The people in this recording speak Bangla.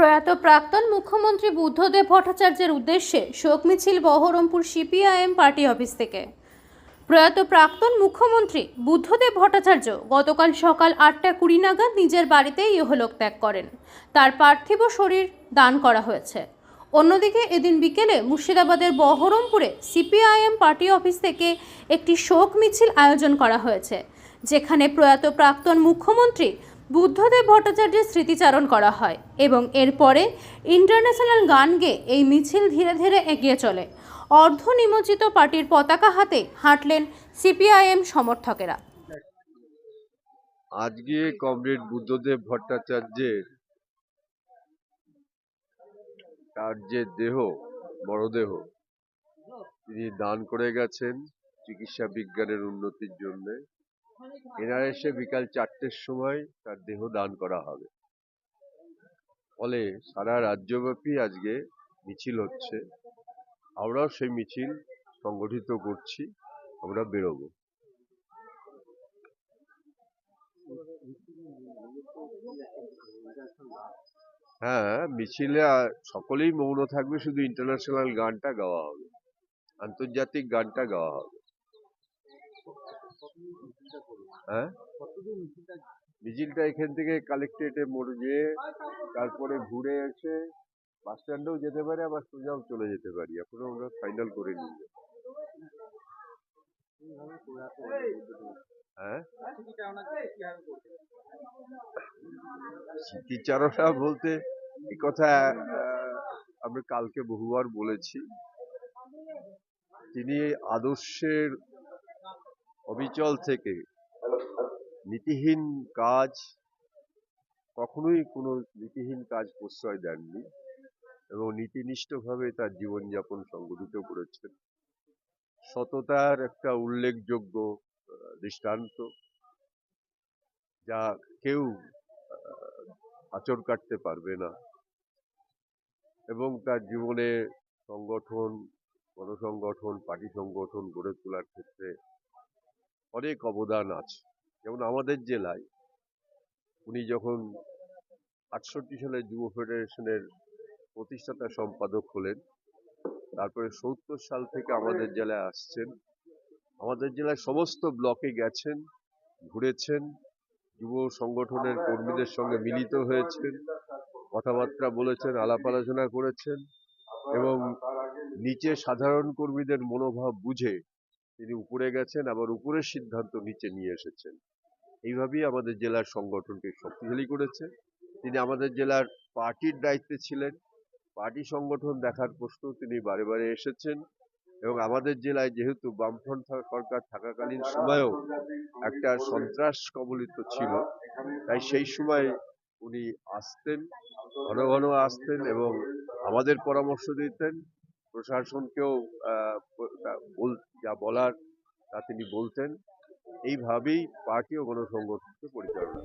প্রয়াত প্রাক্তন মুখ্যমন্ত্রী বুদ্ধদেব ভট্টাচার্যের উদ্দেশ্যে শোক মিছিল বহরমপুর সিপিআইএম পার্টি অফিস থেকে। প্রয়াত প্রাক্তন মুখ্যমন্ত্রী বুদ্ধদেব ভট্টাচার্য গতকাল সকাল আটটা কুড়ি নাগাদ নিজের বাড়িতে ইহলোক ত্যাগ করেন। তার পার্থিব শরীর দান করা হয়েছে। অন্যদিকে এদিন বিকেলে মুর্শিদাবাদের বহরমপুরে সিপিআইএম পার্টি অফিস থেকে একটি শোক মিছিল আয়োজন করা হয়েছে, যেখানে প্রয়াত প্রাক্তন মুখ্যমন্ত্রী বুদ্ধদেব ভট্টাচার্যের স্মৃতিচারণ করা হয় এবং এরপরে ইন্টারন্যাশনাল গান গেয়ে এই মিছিল ধীরে ধীরে এগিয়ে চলে। অর্ধ নিমজ্জিত পার্টির পতাকা হাতে হাঁটলেন সিপিআইএম সমর্থকেরা। আজকে কমরেড বুদ্ধদেব ভট্টাচার্যের তার যে দেহ মরদেহ তিনি দান করে গেছেন চিকিৎসা বিজ্ঞানের উন্নতির জন্য। এনআরএসে বিকাল চারটের সময় তার দেহ দান করা হবে। ফলে সারা রাজ্যব্যাপী আজকে মিছিল হচ্ছে। আমরাও সেই মিছিল সংগঠিত করছি, আমরা বেরোবো। হ্যাঁ মিছিলে সকলেই মৌন থাকবে, শুধু ইন্টারন্যাশনাল গানটা গাওয়া হবে। আন্তর্জাতিক গানটা গাওয়া হবে। হ্যাঁ? মিছিলটা এখান থেকে কালেক্টরেটে মোড় গিয়ে তারপরে ঘুরে এসে বাস স্ট্যান্ডেও যেতে পারে, আবার সোজাও চলে যেতে পারি। এখনও আমরা ফাইনাল করে নিই হ্যাঁ? বলতে এই কথা আমরা কালকে বহুবার বলেছি। তিনি আদর্শের অবিচল থেকে। নীতিহীন কাজ কখনোই কোনো নীতিহীন কাজ প্রশ্রয় দেননি এবং নীতিনিষ্ঠভাবে তার জীবনযাপন সংগঠিত করেছেন। সততার একটা উল্লেখযোগ্য দৃষ্টান্ত যা কেউ আচর কাটতে পারবে না এবং তার জীবনে সংগঠন, গণসংগঠন, পার্টি সংগঠন গড়ে তোলার ক্ষেত্রে অনেক অবদান আছে। যেমন আমাদের জেলায় উনি যখন আটষট্টি সালে যুব ফেডারেশনের প্রতিষ্ঠাতা সম্পাদক হলেন, তারপরে সত্তর সাল থেকে আমাদের জেলায় আসছেন, আমাদের জেলায় সমস্ত ব্লকে গেছেন, ঘুরেছেন, যুব সংগঠনের কর্মীদের সঙ্গে মিলিত হয়েছেন, কথাবার্তা বলেছেন, আলাপ আলোচনা করেছেন এবং নিচে সাধারণ কর্মীদের মনোভাব বুঝে তিনি উপরে গেছেন, আবার উপরের সিদ্ধান্ত নিচে নিয়ে এসেছেন। এইভাবেই আমাদের জেলার সংগঠনকে শক্তিশালী করেছে। তিনি আমাদের জেলার পার্টির দায়িত্বে ছিলেন। পার্টি সংগঠন দেখার প্রশ্ন তিনি বারে বারে এসেছেন এবং আমাদের জেলায় যেহেতু বামফ্রন্ট সরকার থাকাকালীন সময়েও একটা সন্ত্রাস কবলিত ছিল, তাই সেই সময় উনি আসতেন, ঘন ঘন আসতেন এবং আমাদের পরামর্শ দিতেন। প্রশাসনকেও যা বলার তা তিনি বলতেন এইভাবেই পার্টি ও গণসংগঠনকে পরিচালনা।